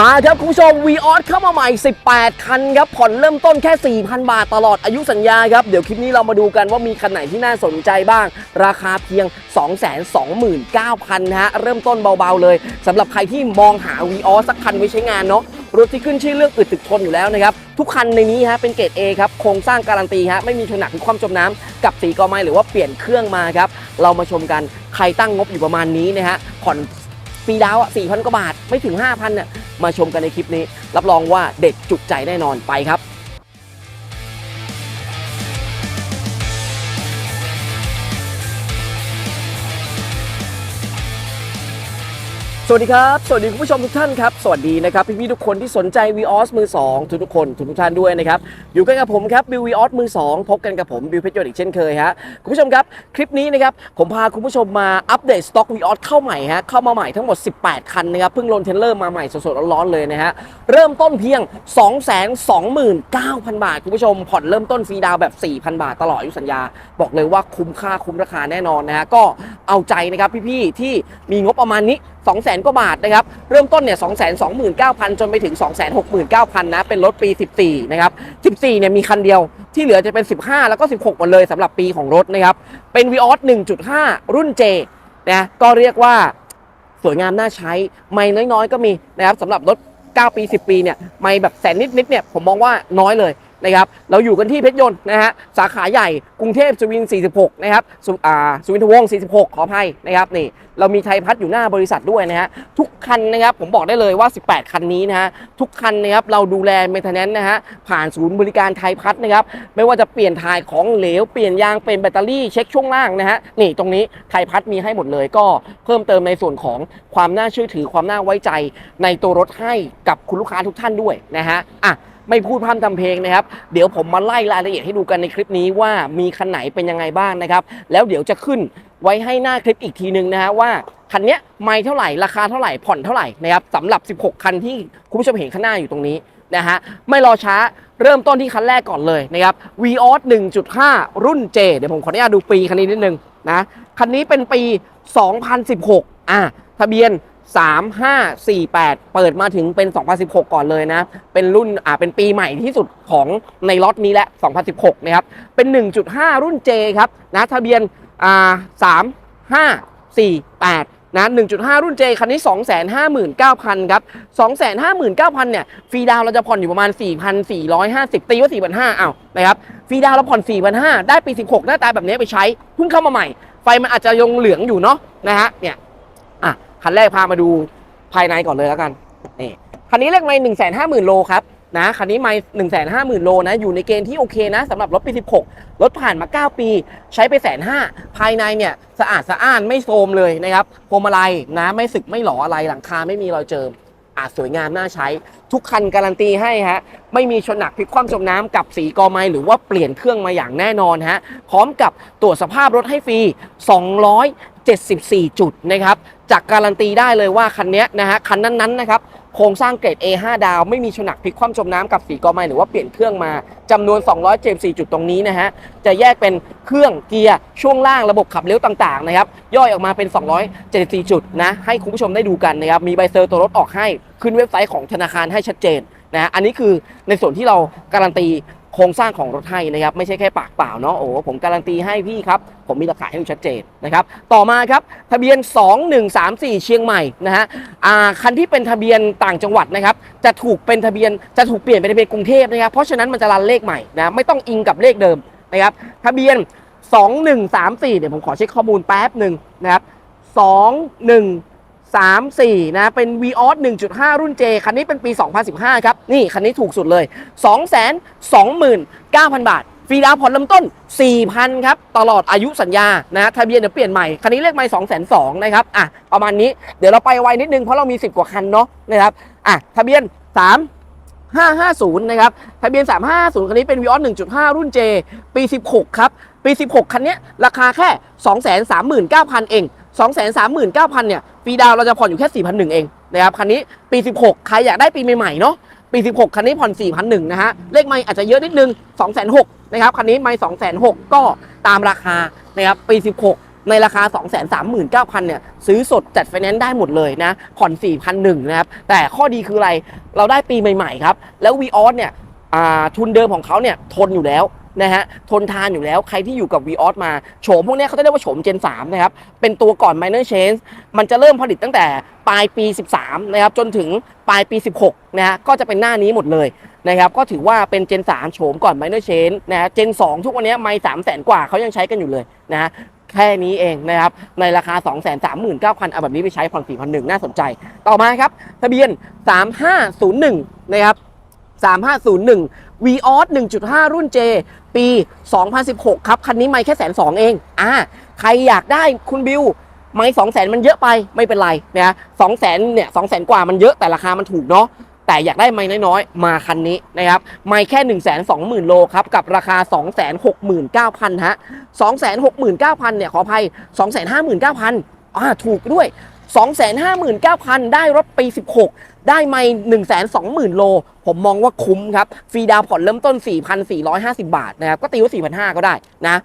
มาครับคุณผู้ชม v ีออสเข้ามาใหม่ 18 คันครับ ผ่อนเริ่มต้นแค่ 4,000 บาทตลอดอายุสัญญาครับ เดี๋ยวคลิปนี้เรามาดูกันว่ามีคันไหนที่น่าสนใจบ้าง ราคาเพียง 229,000นะฮะ เริ่มต้นเบาๆเลยสำหรับใครที่มองหา v ีออสสักคันไว้ใช้งานเนาะรถที่ขึ้นชื่อเรื่องอึดถึกทนอยู่แล้วนะครับ ทุกคันในนี้ฮะเป็นเกรด A ครับ โครงสร้างการันตีฮะไม่มีชนหนักหรือความจมน้ำกับสีกอไม้หรือว่าเปลี่ยนเครื่องมาครับ เรามาชมกันใครตั้งงบอยู่ประมาณนี้นะฮะผ่อน ฟรีดาวอะสี่พันกว่าบาทไม่ถึง 5,000เนี่ยมาชมกันในคลิปนี้ รับรองว่าเด็ดจุใจแน่นอนไปครับ สวัสดีครับ สวัสดีคุณผู้ชมทุกท่านครับ สวัสดีนะครับพี่ๆทุกคนที่สนใจ v ีออสมือ2ทุกทุกคนทุกทุกท่านด้วยนะครับ อยู่กันกับผมครับบิววีออสมือ 2 พบกันกับผมบิวเพชรยนต์อีกเช่นเคยฮะคุณผู้ชมครับ คลิปนี้นะครับ ผมพาคุณผู้ชมมาอัปเดตสต็อก v ีออสเข้าใหม่ฮะเข้ามาใหม่ทั้งหมด 18 คันนะครับ เพิ่งลงเทรลเลอร์มาใหม่สดๆร้อนๆเลยนะฮะเริ่มต้นเพียง 229,000 บาท คุณผู้ชม ผ่อนเริ่มต้นฟรีดาวแบบ 4,000 บาทตลอดอายุสัญญา บอกเลยว่าคุ้มค่าคุ้มราคาแน่นอนนะฮะก็เอาใจนะครับพี่ๆที่มีงบประมาณนี้ 200,000กว่าบาทนะครับ เริ่มต้นเนี่ย 229,000 จนไปถึง 269,000 นะ เป็นรถปี 14 นะครับ 14 เนี่ยมีคันเดียว ที่เหลือจะเป็น 15 แล้วก็ 16 หมดเลยสำหรับปีของรถนะครับ เป็น v ีออส1.5 รุ่น J นะ ก็เรียกว่าสวยงามน่าใช้ ไม่น้อยๆ ก็มีนะครับสำหรับรถ 9 ปี 10 ปี เนี่ย ไม่แบบแสนนิดๆ เนี่ย ผมมองว่าน้อยเลย นะครับเราอยู่กันที่เพชรยนต์นะฮะสาขาใหญ่กรุงเทพสุวิน 46 นะครับสุอ่าสุวินทวงศ์46 ขออภัยนะครับนี่เรามีไทยพัฒน์อยู่หน้าบริษัทด้วยนะฮะทุกคันนะครับผมบอกได้เลยว่า 18 คันนี้นะฮะทุกคันนะครับเราดูแลเมนเทนแนนนะฮะผ่านศูนย์บริการไทยพัฒน์นะครับไม่ว่าจะเปลี่ยนถ่ายของเหลวเปลี่ยนยางเป็นแบตเตอรี่เช็คช่วงล่างนะฮะนี่ตรงนี้ไทยพัฒน์มีให้หมดเลยก็เพิ่มเติมในส่วนของความน่าเชื่อถือความน่าไว้ใจในตัวรถให้กับคุณลูกค้าทุกท่านด้วยนะฮะอะ ไม่พูดพร่ำทำเพลงนะครับ เดี๋ยวผมมาไล่รายละเอียดให้ดูกันในคลิปนี้ว่ามีคันไหนเป็นยังไงบ้างนะครับ แล้วเดี๋ยวจะขึ้นไว้ให้หน้าคลิปอีกทีนึงนะฮะว่าคันนี้ไม่เท่าไหร่ราคาเท่าไหร่ผ่อนเท่าไหร่นะครับสำหรับ 16 คันที่คุณผู้ชมเห็นข้างหน้าอยู่ตรงนี้นะฮะไม่รอช้าเริ่มต้นที่คันแรกก่อนเลยนะครับ v ีออส1.5 รุ่น J เดี๋ยวผมขออนุญาตดูปีคันนี้นิดนึงนะคันนี้เป็นปี 2016 อะทะเบียน 3548 เปิดมาถึงเป็น 2016 ก่อนเลยนะ เป็นรุ่นอ่าเป็นปีใหม่ที่สุดของในล็อตนี้แหละ 2016 นะครับ เป็น 1.5 รุ่น J ครับนะทะเบียนอ่า3548 นะ 1.5 รุ่น J คันนี้ 259,000 ครับ 259,000 เนี่ย ฟรีดาวเราจะผ่อนอยู่ประมาณ 4,450 ตีว่า 4,500อ้าวนะครับ ฟรีดาวเราผ่อน 4,500 ได้ปี 16 หน้าตาแบบนี้ไปใช้ เพิ่งเข้ามาใหม่ ไฟมันอาจจะยงเหลืองอยู่เนาะนะฮะ เนี่ย อะ คันแรกพามาดูภายในก่อนเลยแล้วกันนี่คันนี้เลขไม่หนึ่งแสนห้าหมื่นโลครับนะคันนี้ไม่หนึ่งแสนห้าหมื่นโลนะอยู่ในเกณฑ์ที่โอเคนะสำหรับรถปี 16 รถผ่านมา 9 ปี ใช้ไปแสนห้าภายในเนี่ยสะอาดสะอ้านไม่โทรมเลยนะครับพวงมาลัยนะไม่สึกไม่หลออะไรหลังคาไม่มีรอยเจิมอาจสวยงามน่าใช้ ทุกคันการันตีให้ฮะไม่มีชนหนักพลิกคว่ำจมน้ำกับสีกอไม้หรือว่าเปลี่ยนเครื่องมาอย่างแน่นอนฮะพร้อมกับตรวจสภาพรถให้ฟรี 74 จุดนะครับจากการันตีได้เลยว่าคันนี้นะฮะคันนั้นๆนะครับโครงสร้างเกรด A5 ดาว ไม่มีชนักพลิกคว่ำจมน้ำกับสีกอไม้หรือว่าเปลี่ยนเครื่องมาจำนวน 274 จุดตรงนี้นะฮะจะแยกเป็นเครื่องเกียร์ช่วงล่างระบบขับเลี้ยวต่างๆนะครับย่อยออกมาเป็น 274 จุดนะให้คุณผู้ชมได้ดูกันนะครับมีใบเซอร์ตัวรถออกให้ขึ้นเว็บไซต์ของธนาคารให้ชัดเจนนะอันนี้คือในส่วนที่เราการันตี โครงสร้างของรถให้นะครับไม่ใช่แค่ปากเปล่าเนาะโอ้ผมการันตีให้พี่ครับ ผมมีหลักฐานให้ดูชัดเจนนะครับต่อมาครับทะเบียน 2134 เชียงใหม่นะฮะอ่าคันที่เป็นทะเบียนต่างจังหวัดนะครับจะถูกเป็นทะเบียนจะถูกเปลี่ยนเป็นทะเบียนกรุงเทพนะครับเพราะฉะนั้นมันจะรันเลขใหม่นะไม่ต้องอิงกับเลขเดิมนะครับทะเบียน 2134เดี๋ยวผมขอเช็คข้อมูลแป๊บหนึ่งนะครับ 34 นะ เป็น v ีออส1.5 รุ่น J คันนี้เป็นปี 2015 ครับ นี่ คันนี้ถูกสุดเลย 229,000 บาท ฟรีดาวน์ผ่อนเริ่มต้น 4,000 ครับ ตลอดอายุสัญญา นะทะเบียนเดี๋ยวเปลี่ยนใหม่ คันนี้เลขไม่202นะครับ อะ ประมาณนี้ เดี๋ยวเราไปไวนิดนึง เพราะเรามี 10 กว่าคันเนาะ นะครับ อะ ทะเบียน 3 550 นะครับ ทะเบียน 350 คันนี้เป็น v ีออส1.5 รุ่น J ปี 16 ครับ ปี 16 คันนี้ราคาแค่ 239,000 เอง 239,000 เนี่ย ฟรีดาวเราจะผ่อนอยู่แค่ 4,100 เองนะครับคันนี้ปี 16 ใครอยากได้ปีใหม่ๆเนาะปี 16 คันนี้ผ่อน 4,100 นะฮะ เลขไม่อาจจะเยอะนิดนึง2,600 นะครับ คันนี้ไม่2,600 ก็ตามราคานะครับ ปี 16 ในราคา 239,000 เนี่ย ซื้อสดจัดไฟแนนซ์ได้หมดเลยนะ ผ่อน4,001นะครับ แต่ข้อดีคืออะไร เราได้ปีใหม่ๆ ครับ แล้ว v ีออสเนี่ยทุนเดิมของเขาเนี่ยทนอยู่แล้ว นะฮะทนทานอยู่แล้วใครที่อยู่กับ v ีออสมาโฉมพวกนี้เขาจะเรียกว่าโฉม Gen 3นะครับ เป็นตัวก่อน minor change มันจะเริ่มผลิตตั้งแต่ปลายปี 13 นะครับ จนถึงปลายปี 16 นะฮะก็จะเป็นหน้านี้หมดเลยนะครับ ก็ถือว่าเป็น Gen 3 โฉมก่อน minor change นะฮะ Gen 2 ทุกวันนี้ไม่3 0 0 0 0กว่าเขายังใช้กันอยู่เลยนะฮะแค่นี้เองนะครับ ในราคา 2 3 9 0 0 0เอาแบบนี้ไปใช้ผ่อน4 0 0 1น่าสนใจ ต่อมาครับ ทะเบียน 3501 นะครับ 3501 v ีออส1.5 รุ่น J ปี 2016 ครับ คันนี้ไม่แค่แสนสองเอง อ่า ใครอยากได้คุณบิว ไม่สองแสนมันเยอะไปไม่เป็นไรนะสองแสนเนี่ยสองแสนกว่ามันเยอะแต่ราคามันถูกเนาะแต่อยากได้ไม่น้อยๆ มาคันนี้นะครับ ไม่แค่ 1 2 0 0 0 0 โลครับ กับราคา 269,000 ฮะ 269,000 เนี่ย ขออภัย 259,000 อ่า ถูกด้วย 259,000 ได้รถปี 16 ได้ไม่120,000 โล ผมมองว่าคุ้มครับ ฟรีดาวผ่อนเริ่มต้น 4,450 บาทนะครับ ก็ตีว่า 4,500 ก็ได้นะ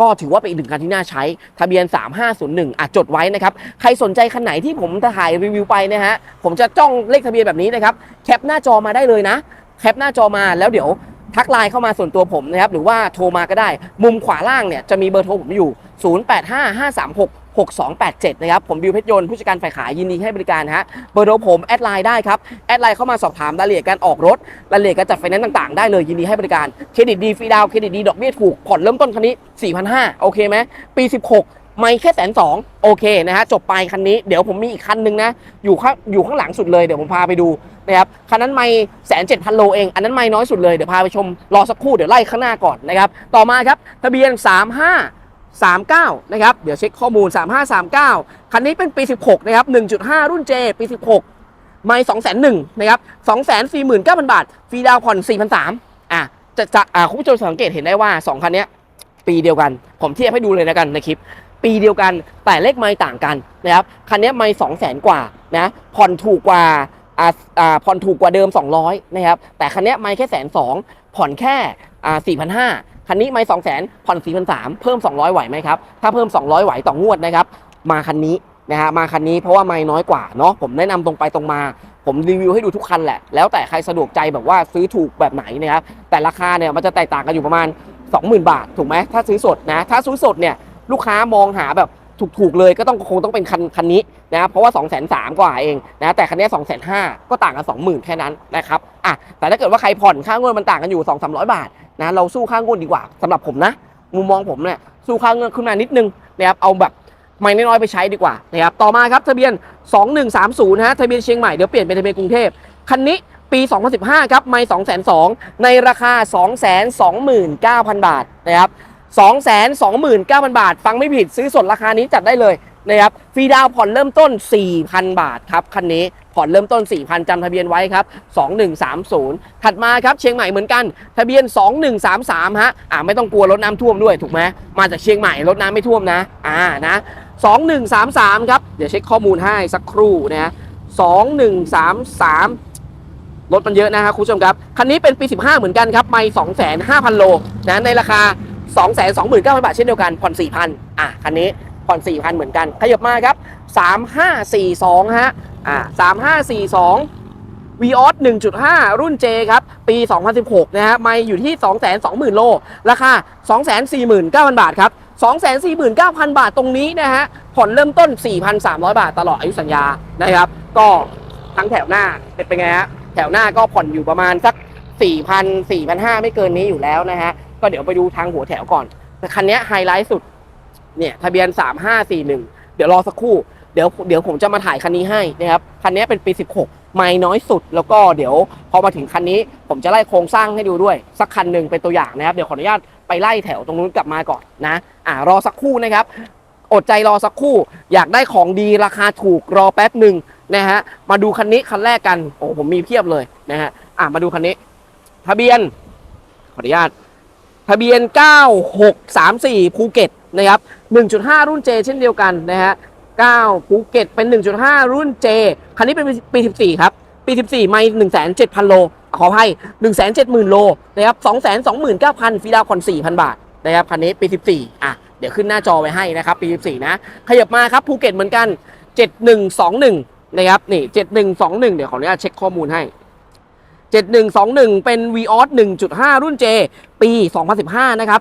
ก็ถือว่าเป็นอีกหนึ่งคันที่น่าใช้ ทะเบียน 3501อะจดไว้นะครับ ใครสนใจคันไหนที่ผมถ่ายรีวิวไปนะฮะ ผมจะจ้องเลขทะเบียนแบบนี้นะครับ แคปหน้าจอมาได้เลยนะ แคปหน้าจอมาแล้วเดี๋ยวทักไลน์เข้ามาส่วนตัวผมนะครับ หรือว่าโทรมาก็ได้ มุมขวาล่างเนี่ยจะมีเบอร์โทรผมอยู่ 085536 6287 นะครับ ผมบิวเพชรยนต์ผู้จัดการฝ่ายขายยินดีให้บริการฮะเบอร์โทรผมแอดไลน์ได้ครับ แอดไลน์เข้ามาสอบถามรายละเอียดการออกรถรายละเอียดการจัดไฟแนนซ์ต่างๆ ได้เลยยินดีให้บริการเครดิตดีฟรีดาวเครดิตดีดอกเบี้ยถูกผ่อนเริ่มต้นคันนี้4,500โอเคไหมปี 16ไม่แค่แสนสองโอเคนะฮะจบไปคันนี้เดี๋ยวผมมีอีกคันหนึงนะ อยู่ข้างอยู่ข้างหลังสุดเลยเดี๋ยวผมพาไปดูนะครับคันนั้นไม่แสนเจ็ดพันโลเอง อันนั้นไม่น้อยสุดเลยเดี๋ยวพาไปชมรอสักครู่เดี๋ยวไล่ข้างหน้าก่อนนะครับ ต่อมาครับทะเบียน 35 39 นะครับ เดี๋ยวเช็คข้อมูล 3539 คันนี้เป็นปี 16 นะครับ 1.5 รุ่น J ปี 16 ไม่2 0 0 0 0นะครับ249,000 บาท ฟรีดาวน์ผ่อน4,300อะจะจะอ่าคุณผู้ชมสังเกตเห็นได้ว่า 2 คันนี้ปีเดียวกัน ผมเทียบให้ดูเลยนะกันในคลิป ปีเดียวกัน แต่เลขไม่ต่างกันนะครับ คันนี้ไม่2 0 0 0 0 0 กว่านะ ผ่อนถูกกว่าอ่าอ่าผ่อนถูกกว่าเดิม 200 นะครับ แต่คันนี้ไม่แค่แสนสองผ่อนแค่อ่า4,500 คันนี้ไม่2 0 0 0 0 0ผ่อน4,300เพิ่ม 200 ไหวไหมครับ ถ้าเพิ่ม 200 ไหวต่องวดนะครับ มาคันนี้นะฮะมาคันนี้เพราะว่าไม่น้อยกว่าเนาะผมแนะนำตรงไปตรงมา ผมรีวิวให้ดูทุกคันแหละ แล้วแต่ใครสะดวกใจแบบว่าซื้อถูกแบบไหนนะครับ แต่ราคาเนี่ยมันจะแตกต่างกันอยู่ประมาณ 20,000 บาท ถูกไหมถ้าซื้อสดนะ ถ้าซื้อสดเนี่ยลูกค้ามองหาแบบถูกๆเลยก็ต้องคงต้องเป็นคันคันนี้นะเพราะว่า 2 3 0 0 0กว่าเองนะแต่คันนี้ 2 5 0 0 0ก็ต่างกัน 20,000 แค่นั้นนะครับอะแต่ถ้าเกิดว่าใครผ่อนค่างวดมันต่างกันอยู่ 2 3 0 0 บาท นะเราสู้ค่างวดดีกว่าสำหรับผมนะ มุมมองผมเนี่ยสู้ค่างวดขึ้นมานิดนึงนะครับเอาแบบไม่น้อยๆไปใช้ดีกว่านะครับต่อมาครับทะเบียน 2130นะฮะทะเบียนเชียงใหม่เดี๋ยวเปลี่ยนเป็นทะเบียนกรุงเทพคันนี้ปี 2015 ครับไม่2 2 0 0 0ในราคา 229,000 บาทนะครับ229,000 บาท ฟังไม่ผิดซื้อสดราคานี้จัดได้เลย นะครับฟรีดาวผ่อนเริ่มต้น 4,000 บาทครับคันนี้ผ่อนเริ่มต้น 4,000จำทะเบียนไว้ครับ 2130 ถัดมาครับเชียงใหม่เหมือนกัน ทะเบียน 2133ฮะอ่าไม่ต้องกลัวรถน้ำท่วมด้วยถูกไหมมาจากเชียงใหม่รถน้ำไม่ท่วมนะอ่านะ2133ครับเดี๋ยวเช็คข้อมูลให้สักครู่นะ2133รถมันเยอะนะครับคุณผู้ชมครับ คันนี้เป็นปี 15 เหมือนกันครับไม่25,000 โลนะในราคา 229,000 บาทเช่นเดียวกันผ่อน4,000 อะ คันนี้ ผ่อน 4,000 เหมือนกัน ขยับมาครับ 3542 ฮะ อ่า 3542 v ีออส1.5 รุ่น J ครับ ปี 2016 นะฮะ ไม่อยู่ที่ 220,000 โล ราคา 249,000 บาทครับ 249,000 บาทตรงนี้นะฮะ ผ่อนเริ่มต้น 4,300 บาทตลอดอายุสัญญา นะครับ ก็ทั้งแถวหน้า เป็นเป็นไงฮะ แถวหน้าก็ผ่อนอยู่ประมาณสัก 4,000 4,500 ไม่เกินนี้อยู่แล้วนะฮะ ก็เดี๋ยวไปดูทางหัวแถวก่อน แต่คันนี้ไฮไลท์สุด เนี่ยทะเบียน 3541 เดี๋ยวรอสักครู่ เดี๋ยวเดี๋ยวผมจะมาถ่ายคันนี้ให้นะครับ คันนี้เป็นปี 16 ไม่น้อยสุด แล้วก็เดี๋ยวพอมาถึงคันนี้ ผมจะไล่โครงสร้างให้ดูด้วย สักคันหนึ่งเป็นตัวอย่างนะครับ เดี๋ยวขออนุญาตไปไล่แถวตรงนู้นกลับมาก่อนนะ อ่ารอสักครู่นะครับ อดใจรอสักครู่ อยากได้ของดีราคาถูกรอแป๊บหนึ่งนะฮะ มาดูคันนี้คันแรกกัน โอ้ผมมีเพียบเลยนะฮะ อ่ามาดูคันนี้ ทะเบียน ขออนุญาต ทะเบียน 9634 ภูเก็ตนะครับ 1.5 รุ่น J เช่นเดียวกันนะฮะ9ภูเก็ตเป็น 1.5 รุ่น J คันนี้เป็นปี 14 ครับ ปี 14 ไม่107,000 โล ขออภัย 170,000 โลนะครับ229,000ฟรีดาวน์ผ่อน 4,000 บาทนะครับคันนี้ปี 14 อะ เดี๋ยวขึ้นหน้าจอไว้ให้นะครับ ปี 14 นะ ขยับมาครับภูเก็ตเหมือนกัน 7121 นะครับ นี่ 7121 เดี๋ยวขออนุญาตเช็คข้อมูลให้ 7121 เป็น v ีออส1.5 รุ่น J ปี 2015 นะครับ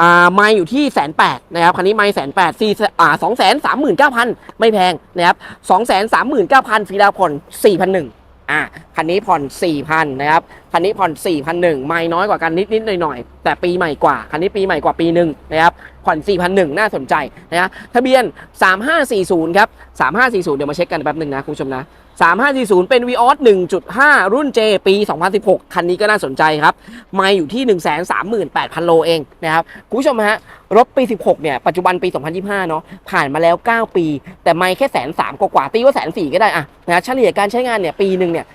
อ่าไม่อยู่ที่แสนแปดนะครับคันนี้ไม่แสนแปดสี่อ่าสองแสนสามหมื่นเก้าพันไม่แพงนะครับสองแสนสามหมื่นเก้าพันฟรีดาวผ่อนสี่พันหนึ่งอ่าคันนี้ผ่อนสี่พันนะครับคันนี้ผ่อนสี่พันหนึ่งไม่น้อยกว่ากันนิดนิดหน่อยหน่อยๆแต่ปีใหม่กว่าคันนี้ปีใหม่กว่าปีหนึ่งนะครับผ่อนสี่พันหนึ่งน่าสนใจนะฮะทะเบียนสามห้าสี่ศูนย์ครับสามห้าสี่ศูนย์เดี๋ยวมาเช็คกันแป๊บหนึ่งนะคุณผู้ชมนะ 3540 เป็น v ีออส1.5 รุ่น J ปี 2016 คันนี้ก็น่าสนใจครับ ไม่อยู่ที่ 138,000 โลเองนะครับ คุณผู้ชมฮะ รถปี 16 เนี่ย ปัจจุบันปี 2025 เนาะ ผ่านมาแล้ว 9 ปี แต่ไม่แค่แสนสามกว่าตีว่าแสนสี่ก็ได้อะนะเฉลี่ยการใช้งานเนี่ย ปีหนึ่งเนี่ย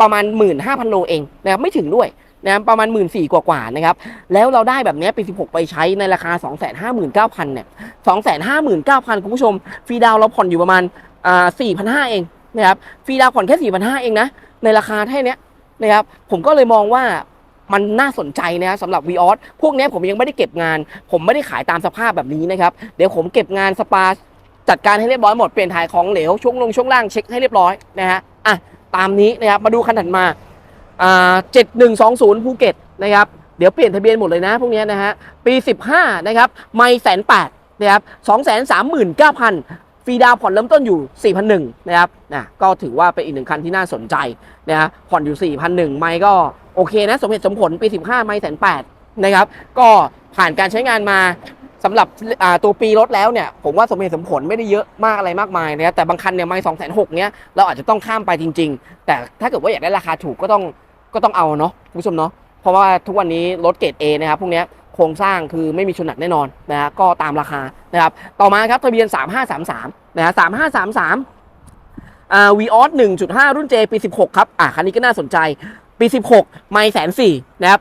ประมาณ 15,000 โลเองนะครับ ไม่ถึงด้วยนะประมาณ 1 4ื่นกว่าๆนะครับ แล้วเราได้แบบนี้ปี 16 ไปใช้ในราคา 259,000 เนี่ย 259,000 คุณผู้ชม ฟรีดาวน์เราผ่อนอยู่ประมาณอ่า4,500 เอง นะครับฟรีดาวน์ผ่อนแค่4 5 0 0เองนะ ในราคาแค่เนี้นะครับผมก็เลยมองว่ามันน่าสนใจนะสำหรับ v ีออสพวกนี้ผมยังไม่ได้เก็บงาน ผมไม่ได้ขายตามสภาพแบบนี้นะครับ เดี๋ยวผมเก็บงานสปาจัดการให้เรียบร้อยหมดเปลี่ยนถ่ายของเหลวช่วงลงช่วงล่างเช็คให้เรียบร้อยนะฮะอะตามนี้นะครับมาดูคันถัดมาอ่า7120ภูเก็ตนะครับเดี๋ยวเปลี่ยนทะเบียนหมดเลยนะ พวกนี้นะฮะปี 15 นะครับ ไม่แสนแปดนะครับสองแสนสามหมื่นเก้าพัน ฟรีดาวผ่อนเริ่มต้นอยู่ 4,001นะครับนะก็ถือว่าเป็นอีกหนึ่งคันที่น่าสนใจนะฮะผ่อนอยู่ 4,001 ไม่ก็โอเคนะ สมเหตุสมผลปี 15 ไม่แสนแปดนะครับก็ผ่านการใช้งานมาสำหรับตัวปีรถแล้วเนี่ยผมว่าสมเหตุสมผลไม่ได้เยอะมากอะไรมากมายนะแต่บางคันเนี่ยไม่2 6 0 0 0เนี้ยเราอาจจะต้องข้ามไปจริง ๆ แต่ถ้าเกิดว่าอยากได้ราคาถูกก็ต้องก็ต้องเอาเนาะคุณผู้ชมเนาะเพราะว่าทุกวันนี้รถเกรด A นะครับพวกเนี้ย โครงสร้างคือไม่มีชนหนักแน่นอนนะฮะก็ตามราคานะครับต่อมาครับทะเบียน 3533นะฮะ3533อ่าวีออส1.5 รุ่น J ปี 16 ครับอะคันนี้ก็น่าสนใจปี 16 ไม่แสนสี่นะครับ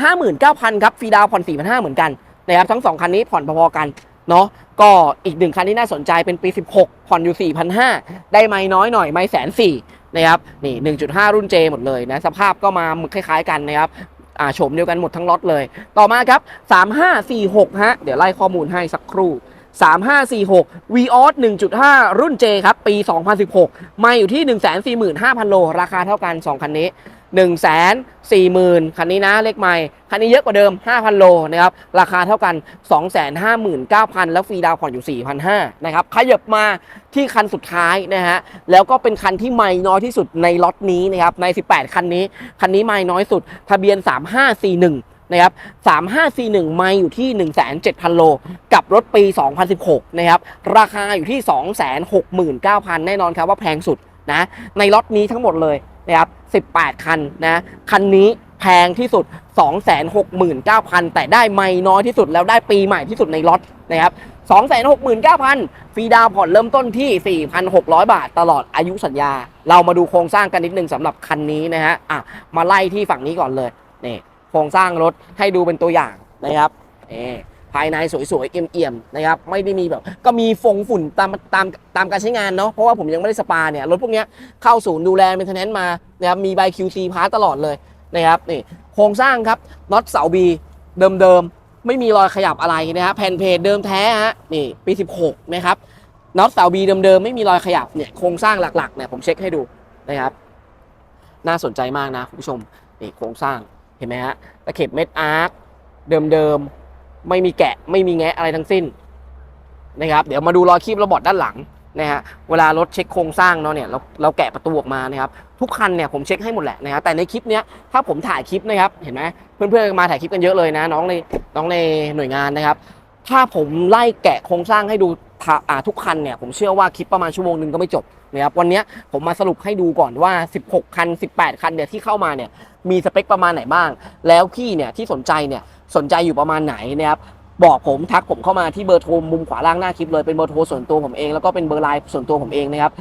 259,000ครับฟรีดาวน์ผ่อน4,500เหมือนกันนะครับทั้ง2คันนี้ผ่อนพอๆกันเนาะก็อีกหนึ่งคันที่น่าสนใจเป็นปี 16 ผ่อนอยู่ 4,500 ได้ไม่น้อยหน่อย ไม่แสนสี่นะครับนี่ 1.5 รุ่น J หมดเลยนะ สภาพก็มาคล้ายๆกันนะครับ อ่าโฉมเดียวกันหมดทั้งล็อตเลย ต่อมาครับ 3546 ฮะ เดี๋ยวไล่ข้อมูลให้สักครู่ 3546 v o s 1.5 รุ่น J ครับ ปี 2016มาอยู่ที่ 145,000 โล ราคาเท่ากัน 2 คันนี้ 140,000 คันนี้นะเลขใหม่ คันนี้เยอะกว่าเดิม 5,000 โลนะครับ ราคาเท่ากัน 259,000 แล้วฟรีดาวผ่อนอยู่ 4,500 นะครับ ขยับมาที่คันสุดท้ายนะฮะ แล้วก็เป็นคันที่ไม่น้อยที่สุดในล็อตนี้นะครับ ใน 18 คันนี้ คันนี้ไม่น้อยสุด ทะเบียน 3541นะครับ3541 ไม่อยู่ที่107,000 โล กับรถปี 2016 นะครับ ราคาอยู่ที่ 269,000 แน่นอนครับว่าแพงสุดนะ ในล็อตนี้ทั้งหมดเลย นะครับ 18 คันนะ คันนี้แพงที่สุด 269,000 แต่ได้ไม่น้อยที่สุดแล้วได้ปีใหม่ที่สุดในล็อตนะครับ269,000ฟรีดาวน์ผ่อนเริ่มต้นที่ 4,600 บาทตลอดอายุสัญญา เรามาดูโครงสร้างกันนิดนึงสำหรับคันนี้นะฮะอะมาไล่ที่ฝั่งนี้ก่อนเลยนี่โครงสร้างรถให้ดูเป็นตัวอย่างนะครับเออ ภายในสวยๆเอี่ยมๆนะครับไม่ได้มีแบบ ก็มีฟงฝุ่นตามตามตามการใช้งานเนาะเพราะว่าผมยังไม่ได้สปาเนี่ยรถพวกนี้เข้าศูนย์ดูแลเป็นทนแนนมานะครับมีใบ QC พาร์ตลอดเลยนะครับนี่โครงสร้างครับน็อตเสาบีเดิมๆไม่มีรอยขยับอะไรนะฮะแผ่นเพจเดิมแท้ฮะนี่ปี16นะครับน็อตเสาบีเดิมๆไม่มีรอยขยับเนี่ยโครงสร้างหลักๆเนี่ยผมเช็คให้ดูนะครับน่าสนใจมากนะคุณผู้ชมนี่โครงสร้างเห็นไหมฮะตะเข็บเม็ดอาร์คเดิมๆ ไม่มีแกะไม่มีแงะอะไรทั้งสิ้นนะครับเดี๋ยวมาดูรอยคีบระบอดด้านหลังนะฮะเวลารถเช็คโครงสร้างเนาะเนี่ยเราเราแกะประตูออกมานะครับทุกคันเนี่ยผมเช็คให้หมดแหละนะครับแต่ในคลิปเนี้ยถ้าผมถ่ายคลิปนะครับเห็นไหมเพื่อนๆมาถ่ายคลิปกันเยอะเลยนะน้องในน้องในหน่วยงานนะครับ ถ้าผมไล่แกะโครงสร้างให้ดูทุกคันเนี่ยผมเชื่อว่าคลิปประมาณชั่วโมงหนึ่งก็ไม่จบนะครับวันนี้ผมมาสรุปให้ดูก่อนว่า 16 คัน 18 คันเนี่ยที่เข้ามาเนี่ยมีสเปคประมาณไหนบ้าง แล้วพี่เนี่ยที่สนใจเนี่ย สนใจอยู่ประมาณไหนนะครับบอกผมทักผมเข้ามาที่เบอร์โทรมุมขวาล่างหน้าคลิปเลยเป็นเบอร์โทรส่วนตัวผมเองแล้วก็เป็นเบอร์ไลน์ส่วนตัวผมเองนะครับ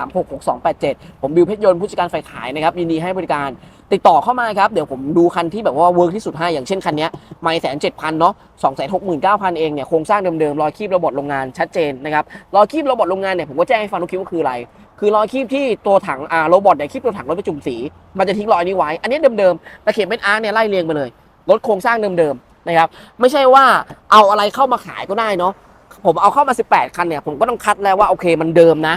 0855366287 ผมบิวเพชรยนต์ผู้จัดการฝ่ายขายนะครับยินดีให้บริการติดต่อเข้ามาครับ เดี๋ยวผมดูคันที่แบบว่าเวิร์กที่สุดให้ อย่างเช่นคันนี้ไม่แสนเจ็ดพันเนาะสองแสนหกหมื่นเก้าพันเองเนี่ยโครงสร้างเดิมๆ รอยคีบระบบโรงงานชัดเจนนะครับ รอยคีบระบบโรงงานเนี่ยผมก็แจ้งให้ฟังทุกคลิปว่าคืออะไร คือรอยคีบที่ตัวถังอ่าโรบอทเนี่ยคีบตัวถังรถประจุมสี มันจะทิ้งรอยนี้ไว้ อันนี้เดิมๆตะเข็บเม็ดอาร์เนี่ยไล่เรียงไปเลย รถโครงสร้างเดิมๆนะครับไม่ใช่ว่าเอาอะไรเข้ามาขายก็ได้เนาะผมเอาเข้ามา 18 คันเนี่ยผมก็ต้องคัดแล้วว่าโอเคมันเดิมนะ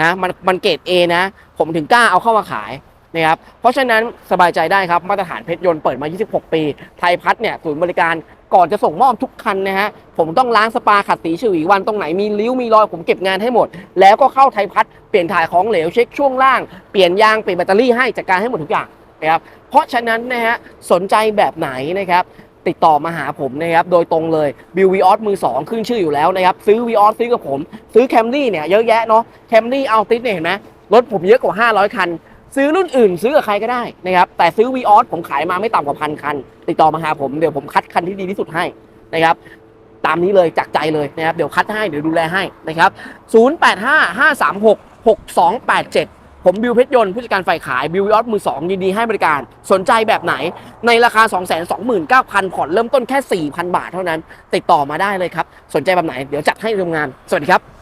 นะมันมันเกรด A นะ ผมถึงกล้าเอาเข้ามาขายนะครับเพราะฉะนั้นสบายใจได้ครับมาตรฐานเพชรยนต์เปิดมา 26 ปี ไทยพัฒเนี่ยศูนย์บริการก่อนจะส่งมอบทุกคันนะฮะผมต้องล้างสปาขัดสีฉวีวันตรงไหนมีริ้วมีรอยผมเก็บงานให้หมด แล้วก็เข้าไทยพัฒเปลี่ยนถ่ายของเหลวเช็คช่วงล่างเปลี่ยนยางเปลี่ยนแบตเตอรี่ให้จัดการให้หมดทุกอย่างนะครับ ราะฉะนั้นนะฮะสนใจแบบไหนนะครับติดต่อมาหาผมนะครับโดยตรงเลยบิววีออสมือ2ขึ้นชื่ออยู่แล้วนะครับซื้อวีออสซื้อกับผม ซื้อแคมรี่เนี่ยเยอะแยะเนาะแคมรี่เอาติสเนี่ยเห็นไหมรถผมเยอะกว่า 500 คัน ซื้อรุ่นอื่น ซื้อกับใครก็ได้นะครับแต่ซื้อวีออสผมขายมาไม่ต่ำกว่าพันคัน ติดต่อมาหาผมเดี๋ยวผมคัดคันที่ดีที่สุดให้นะครับตามนี้เลยจากใจเลยนะครับเดี๋ยวคัดให้เดี๋ยวดูแลให้นะครับ 0855366287 ผมบิวเพชรยนต์ผู้จัดการฝ่ายขายบิวยอดมือ2ยินดีให้บริการสนใจแบบไหนในราคา 229,000 ผ่อนเริ่มต้นแค่ 4,000 บาทเท่านั้น ติดต่อมาได้เลยครับ สนใจแบบไหนเดี๋ยวจัดให้โรงงาน สวัสดีครับ